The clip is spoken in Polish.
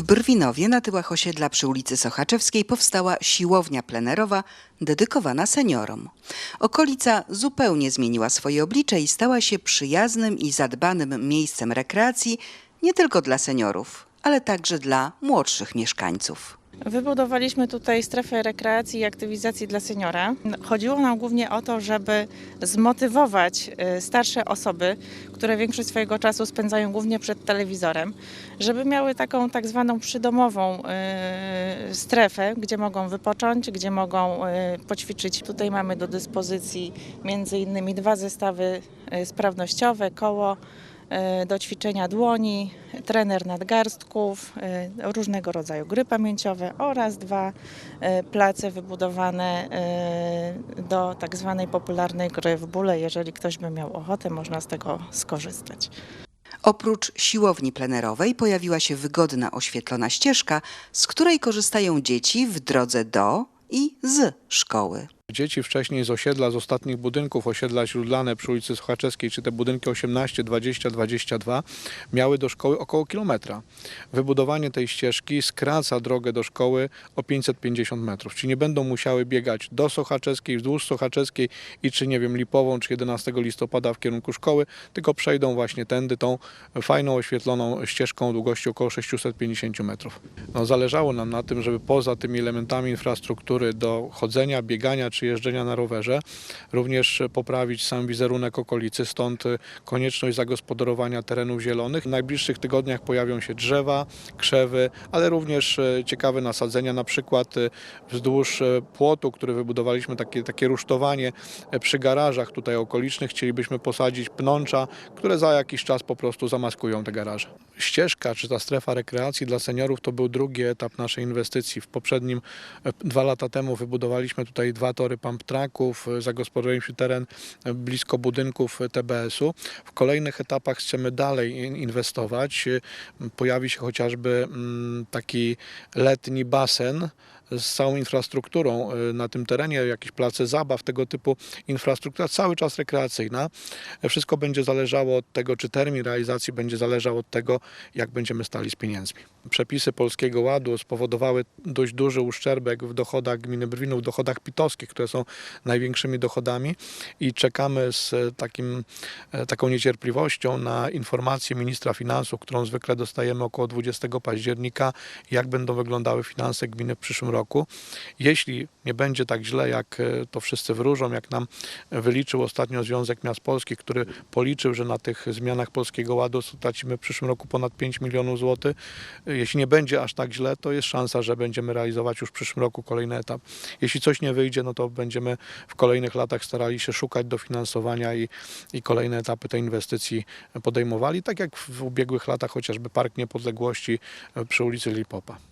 Brwinowie na tyłach osiedla przy ulicy Sochaczewskiej powstała siłownia plenerowa dedykowana seniorom. Okolica zupełnie zmieniła swoje oblicze i stała się przyjaznym i zadbanym miejscem rekreacji nie tylko dla seniorów, ale także dla młodszych mieszkańców. Wybudowaliśmy tutaj strefę rekreacji i aktywizacji dla seniora. Chodziło nam głównie o to, żeby zmotywować y, starsze osoby, które większość swojego czasu spędzają głównie przed telewizorem, żeby miały taką tak zwaną przydomową y, strefę, gdzie mogą wypocząć, gdzie mogą y, poćwiczyć. Tutaj mamy do dyspozycji między innymi dwa zestawy sprawnościowe, koło do ćwiczenia dłoni, trener nadgarstków, y, różnego rodzaju gry pamięciowe oraz dwa y, place wybudowane do tak zwanej popularnej gry w bóle. Jeżeli ktoś by miał ochotę, można z tego skorzystać. Oprócz siłowni plenerowej pojawiła się wygodna oświetlona ścieżka, z której korzystają dzieci w drodze do i z szkoły. Dzieci wcześniej z osiedla, z ostatnich budynków osiedla Śródlane przy ulicy Sochaczewskiej, czy te budynki 18, 20, 22, miały do szkoły około kilometra. Wybudowanie tej ścieżki skraca drogę do szkoły o 550 metrów, czyli nie będą musiały biegać do Sochaczewskiej, wzdłuż Sochaczewskiej i czy nie wiem Lipową, czy 11 listopada w kierunku szkoły, tylko przejdą właśnie tędy tą fajną oświetloną ścieżką długości około 650 metrów. No, zależało nam na tym, żeby poza tymi elementami infrastruktury do chodzenia, biegania czy jeżdżenia na rowerze, również poprawić sam wizerunek okolicy, stąd konieczność zagospodarowania terenów zielonych. W najbliższych tygodniach pojawią się drzewa, krzewy, ale również y, ciekawe nasadzenia, na przykład y, wzdłuż y, płotu, który wybudowaliśmy, takie, takie rusztowanie przy garażach tutaj okolicznych, chcielibyśmy posadzić pnącza, które za jakiś czas po prostu zamaskują te garaże. Ścieżka, czy ta strefa rekreacji dla seniorów to był drugi etap naszej inwestycji. W poprzednim, e, dwa lata temu wybudowaliśmy tutaj dwa tory pump tracków, e, zagospodarowaliśmy teren e, blisko budynków TBS-u. W kolejnych etapach chcemy dalej in- inwestować. Pojawi się chociażby mm, taki letni basen z całą infrastrukturą e, na tym terenie, jakieś place zabaw, tego typu infrastruktura cały czas rekreacyjna. Wszystko będzie zależało od tego, czy termin realizacji będzie zależał od tego, jak będziemy stali z pieniędzmi. Przepisy Polskiego Ładu spowodowały dość duży uszczerbek w dochodach gminy Brwinów, w dochodach pitowskich, które są największymi dochodami i czekamy z takim, e, taką niecierpliwością na informację ministra finansów, którą zwykle dostajemy około 20 października, jak będą wyglądały finanse gminy w przyszłym roku. Jeśli nie będzie tak źle, jak e, to wszyscy wróżą, jak nam wyliczył ostatnio Związek Miast Polskich, który policzył, że na tych zmianach Polskiego Ładu stracimy w przyszłym roku ponad 5 milionów złotych. Jeśli nie będzie aż tak źle, to jest szansa, że będziemy realizować już w przyszłym roku kolejny etap. Jeśli coś nie wyjdzie, no to będziemy w kolejnych latach starali się szukać dofinansowania i, i kolejne etapy tej inwestycji podejmowali, tak jak w ubiegłych latach chociażby Park Niepodległości e, przy ulicy Lipopa.